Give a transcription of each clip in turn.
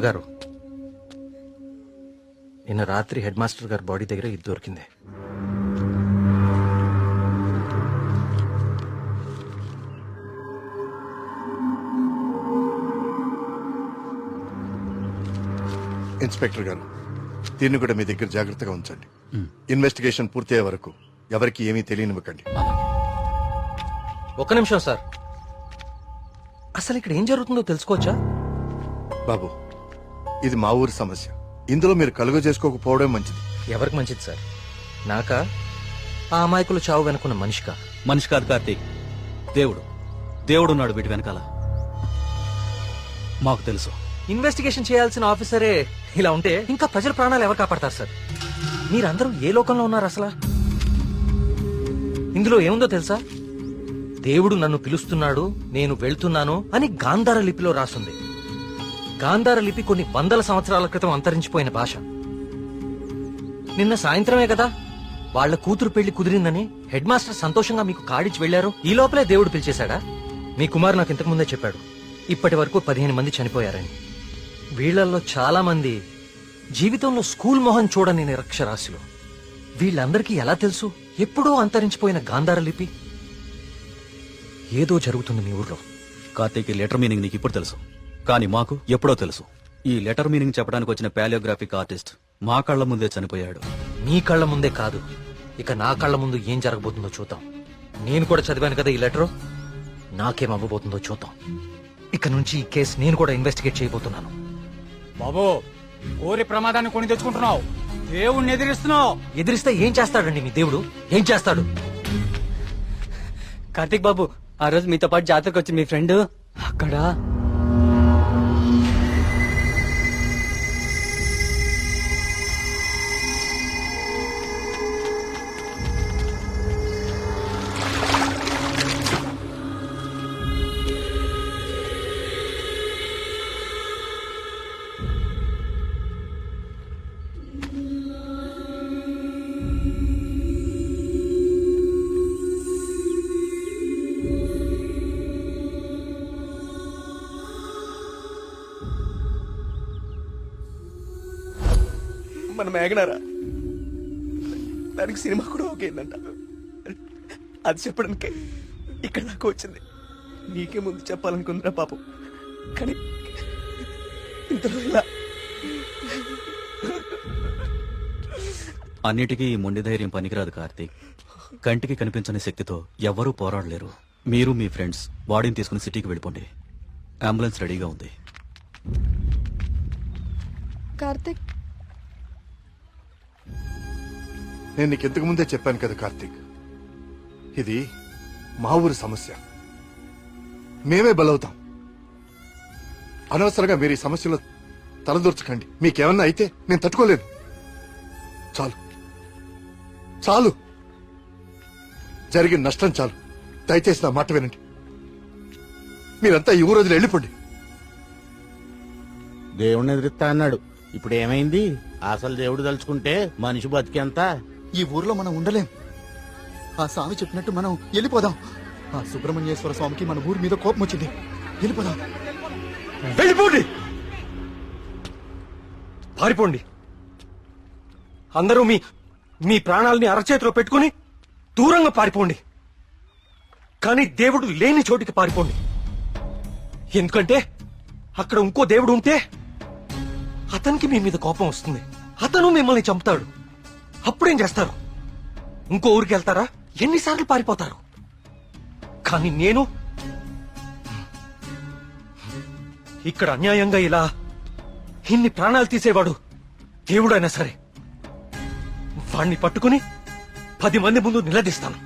వర్మ గారు నిన్న రాత్రి హెడ్ మాస్టర్ గారి బాడీ దగ్గర ఇది దొరికింది. ఇన్స్పెక్టర్ గారు దీన్ని కూడా మీ దగ్గర జాగ్రత్తగా ఉంచండి. ఇన్వెస్టిగేషన్ పూర్తయ్యే వరకు ఎవరికి ఏమీ తెలియనివ్వకండి. ఒక్క నిమిషం సార్. అసలు ఇక్కడ ఏం జరుగుతుందో తెలుసుకోవచ్చా? బాబు ఇది మా ఊరి సమస్య. ఇందులో మీరు కలుగ చేసుకోకపోవడం మంచిది. ఎవరికి మంచిది సార్? నాకా? ఆ అమాయకులు చావు వెనుకున్న మనిషికా? మనిషి కాదు కార్తీక్. దేవుడు. దేవుడు ఉన్నాడు వీటి వెనకాల. మాకు తెలుసు. ఇన్వెస్టిగేషన్ చేయాల్సిన ఆఫీసరే ఇలా ఉంటే ఇంకా ప్రజల ప్రాణాలు ఎవరు కాపాడతారు సార్? మీరందరూ ఏ లోకంలో ఉన్నారు అసలు? ఇందులో ఏముందో తెలుసా? దేవుడు నన్ను పిలుస్తున్నాడు నేను వెళ్తున్నాను అని గాంధార లిపిలో రాసుంది. గాంధార లిపి కొన్ని వందల సంవత్సరాల క్రితం అంతరించిపోయిన భాష. నిన్న సాయంత్రమే కదా? వాళ్ళ కూతురు పెళ్ళి కుదిరిందని హెడ్ మాస్టర్ సంతోషంగా మీకు కాడిచి వెళ్ళారు ఈ లోపలే దేవుడు పిలిచేశాడా? మీ కుమారు నాకు ఇంతకు ముందే చెప్పాడు. ఇప్పటి వరకు పదిహేను మంది చనిపోయారని. వీళ్ళల్లో చాలా మంది జీవితంలో స్కూల్ మొహం చూడని నిరక్షరాస్యులు. వీళ్ళందరికీ ఎలా తెలుసు? ఎప్పుడో అంతరించిపోయిన గాంధార లిపి? ఏదో జరుగుతుంది మీ ఊర్లో. కార్తీక్ లెటర్ మీనింగ్ నీకు ఇప్పుడు తెలుసు. కానీ మాకు ఎప్పుడో తెలుసు. ఈ లెటర్ మీనింగ్ చెప్పడానికి వచ్చిన పాలియోగ్రాఫిక్ ఆర్టిస్ట్ మా కళ్ళ ముందే చనిపోయాడు. మీ కళ్ళ ముందే కాదు. ఇక నా కళ్ళ ముందు ఏం జరగబోతుందో చూద్దాం. నేను కూడా చదివాను కదా ఈ లెటరు? నాకేం అవ్వబోతుందో చూద్దాం. ఇక నుంచి ఈ కేసు నేను కూడా ఇన్వెస్టిగేట్ చేయబోతున్నాను. బాబు ఊరి ప్రమాదాన్ని కొని తెచ్చుకుంటున్నావు. దేవుణ్ణి ఎదిరిస్తున్నావు. ఎదిరిస్తే ఏం చేస్తాడండి మీ దేవుడు? ఏం చేస్తాడు? కార్తిక్ బాబు ఆ రోజు మీతో పాటు జాతరకు వచ్చింది మీ ఫ్రెండ్. అక్కడ? మన మేఘనారా? దానికి సినిమా కూడా ఓకేందంట అది చెప్పడానికే ఇక్కడ దాకా వచ్చింది. నీకే ముందు చెప్పాలనుకుందిరా పాపం కానీ ఇంతలో ఇలా అన్నిటికీ ఈ మొండి ధైర్యం పనికిరాదు కార్తీక్ కంటికి కనిపించని శక్తితో ఎవ్వరూ పోరాడలేరు. మీరు మీ ఫ్రెండ్స్ బాడీని తీసుకుని సిటీకి వెళ్ళిపోండి. అంబులెన్స్ రెడీగా ఉంది. కార్తిక్ నేను నీకు ఇంతకు ముందే చెప్పాను కదా కార్తీక్. ఇది మా ఊరి సమస్య. మేమే బలవుతాం. అనవసరంగా మీరు ఈ సమస్యలో తలదూర్చకండి. మీకేమన్నా అయితే నేను తట్టుకోలేను. చాలు. చాలు. జరిగిన నష్టం చాలు. దయచేసి నా మాట వినండి. మీరంతా ఈ ఊరోజులు వెళ్ళిపోండి. దేవుణ్ణి ఎదిరిస్తా అన్నాడు. ఇప్పుడు ఏమైంది అసలు దేవుడు తలుచుకుంటే మనిషి బతికేంత? ఈ ఊర్లో మనం ఉండలేం. ఆ స్వామి చెప్పినట్టు మనం వెళ్ళిపోదాం. ఆ సుబ్రహ్మణ్యేశ్వర స్వామికి మన ఊరి మీద కోపం వచ్చింది. వెళ్ళిపోదాం. వెళ్ళిపోండి. పారిపోండి. అందరూ మీ మీ ప్రాణాలని అరచేతిలో పెట్టుకుని దూరంగా పారిపోండి. కానీ దేవుడు లేని చోటికి పారిపోండి. ఎందుకంటే అక్కడ ఇంకో దేవుడు ఉంటే అతనికి మీ మీద కోపం వస్తుంది. అతను మిమ్మల్ని చంపుతాడు. అప్పుడేం చేస్తారు? ఇంకో ఊరికి వెళ్తారా? ఎన్నిసార్లు పారిపోతారు? కానీ నేను ఇక్కడ అన్యాయంగా ఇలా ఇన్ని ప్రాణాలు తీసేవాడు దేవుడైనా సరే. వాణ్ణి పట్టుకుని పది మంది ముందు నిలదీస్తాను.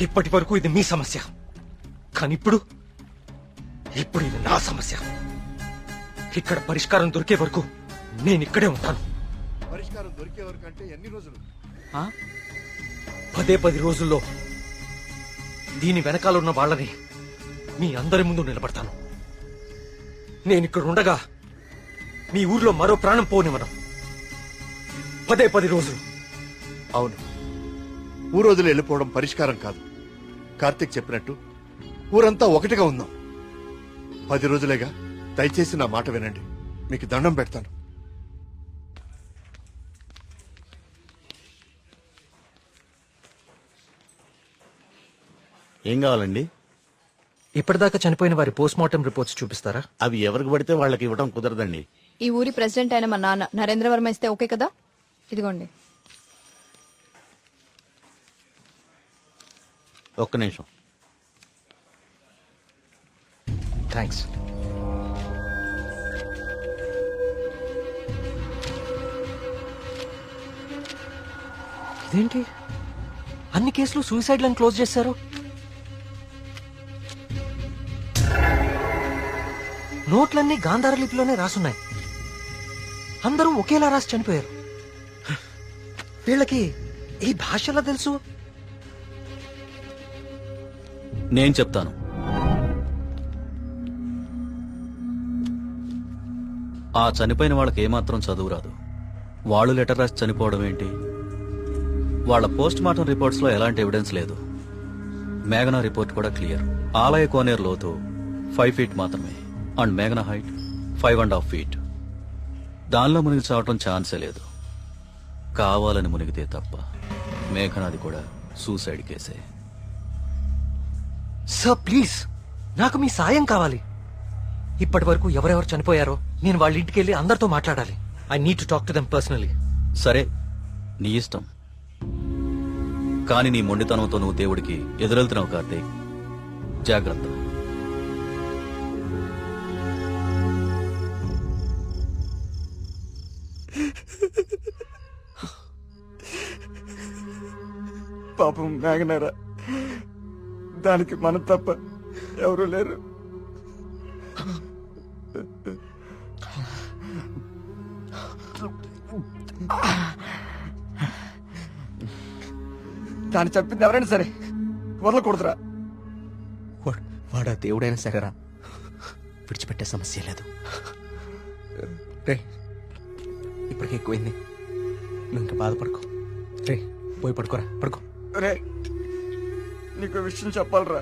ఇప్పటి వరకు ఇది మీ సమస్య. కానీ ఇప్పుడు ఇప్పుడు ఇది నా సమస్య. ఇక్కడ పరిష్కారం దొరికే వరకు నేను ఇక్కడే ఉంటాను. పరిష్కారం దొరికే వరకు అంటే ఎన్ని రోజులు? పదే పది రోజుల్లో దీని వెనకాల ఉన్న వాళ్ళని మీ అందరి ముందు నిలబడతాను. నేను ఇక్కడ ఉండగా మీ ఊర్లో మరో ప్రాణం పోనివ్వను. పదే పది రోజులు. అవును. ఊరు వదిలి వెళ్ళిపోవడం పరిష్కారం కాదు. కార్తీక్ చెప్పినట్టు ఊరంతా ఒకటిగా ఉందాం. పది రోజులేగా దయచేసి నా మాట వినండి. మీకు దండం పెడతాను. ఏం కావాలండి? ఇప్పటిదాకా చనిపోయిన వారి పోస్ట్ మార్టం రిపోర్ట్స్ చూపిస్తారా? అవి ఎవరికి పడితే వాళ్ళకి ఇవ్వడం కుదరదండి. ఈ ఊరి ప్రెసిడెంట్ అయిన మా నాన్న నరేంద్ర వర్మ ఇస్తే ఓకే కదా? ఇదిగోండి. ఒక్క నిమిషం. థ్యాంక్స్ ఇదేంటి? అన్ని కేసులు సూసైడ్లను క్లోజ్ చేశారు? నోట్లన్నీ గాంధార లిపిలోనే రాసున్నాయి. అందరూ ఒకేలా రాసి చనిపోయారు. వీళ్ళకి ఈ భాషలా తెలుసు? నేను చెప్తాను. ఆ చనిపోయిన వాళ్ళకి ఏమాత్రం చదువు రాదు. వాళ్ళు లెటర్ రాసి చనిపోవడం ఏంటి? వాళ్ళ పోస్ట్ మార్టం రిపోర్ట్స్లో ఎలాంటి ఎవిడెన్స్ లేదు. మేఘనా రిపోర్ట్ కూడా క్లియర్. ఆలయ కోనేరు లోతు ఫైవ్ ఫీట్ మాత్రమే. అండ్ మేఘనా height five and half feet. దానిలో మునిగి చావటం ఛాన్సే లేదు. కావాలని మునిగితే తప్ప మేఘనాది కూడా సూసైడ్ కేసే. సార్ ప్లీజ్ నాకు మీ సాయం కావాలి. ఇప్పటి వరకు ఎవరెవరు చనిపోయారో నేను వాళ్ళ ఇంటికి వెళ్ళి అందరితో మాట్లాడాలి. I need to talk to them personally సరే నీ ఇష్టం. కానీ నీ మొండితనంతో నువ్వు దేవుడికి ఎదురెళ్తున్నావు కార్తీక్. జాగ్రత్త. పాపం మేఘనారా దానికి మనం తప్ప ఎవరు లేరు. దాన్ని చెప్పింది ఎవరైనా సరే వదలకూడదురా. వాడు దేవుడైనా సరేరా. విడిచిపెట్టే సమస్య లేదు. రే ఇప్పటికే ఎక్కువైంది. నువ్వు ఇంకా బాధపడుకో. రే పోయి పడుకోరా పడుకో. రే నీకు విషయం చెప్పాలరా.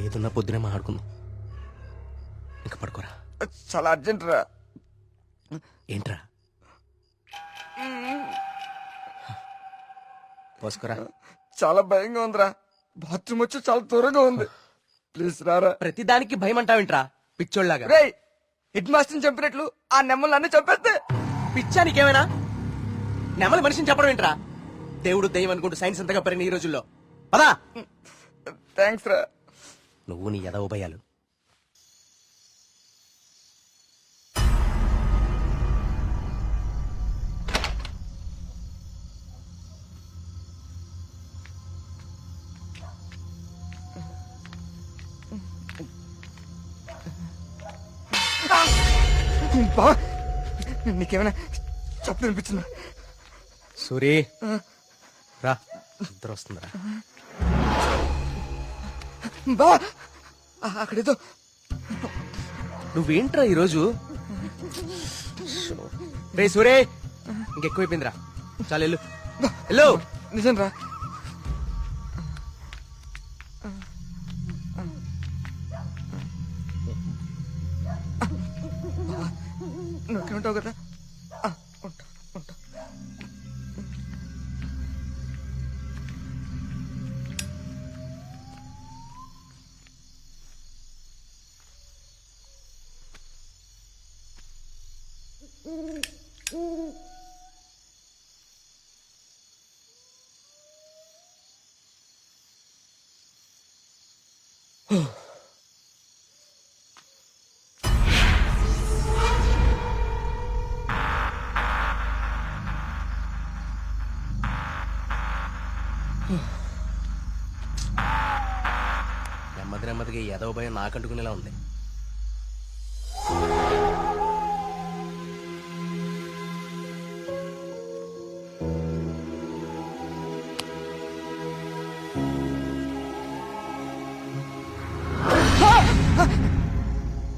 ఏదున్నా పొద్దునే మాట్లాడుకుందాం. ఇంకా పడుకోరా. చాలా అర్జెంట్ రా ఏంట్రా? పోసుకోరా. చాలా భయంగా ఉందిరా. బాత్రూమ్ వచ్చి చాలా దూరంగా ఉంది. ప్లీజ్ రారా. ప్రతి దానికి భయం అంటావేంట్రా పిచ్చోళ్ళలాగా. రే హెడ్ మాస్టర్ చంపినట్లు ఆ నెమ్మల్ని అన్ని చంపేస్తే. పిచ్చా నీకేమైనా నెమలి మనిషిని చెప్పడం ఏంట్రా? దేవుడు దయ్యం అనుకుంటూ సైన్స్ అంతగా పెరిగిన ఈ రోజుల్లో. పదా. థ్యాంక్స్ రా. నువ్వు నీ ఎదవ భయాలు బా నీకేమైనా చెప్పు అనిపించిందా? సూరి. రా నిద్ర వస్తుందిరా. బా అక్కడేదో. నువ్వేంట్రా ఈరోజు? రే సూరే ఇంకెక్కువైపోయిందిరా. చాలు వెళ్ళు. వెళ్ళు. నిజం రా నువ్వు ఉంటావు కదా ఆ, ఉంటా ఉంటా నెమ్మది నెమ్మదిగా ఈ ఎదవ భయం నాకంటుకునేలా ఉంది.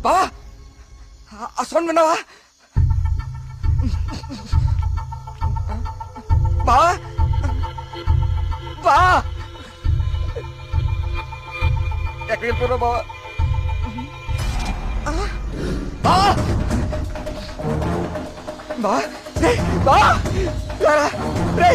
బా ఆ సౌండ్ విన్నావా? బా బా ఎక్కడికి వెళ్ళిపోరా బావా? బా బా రే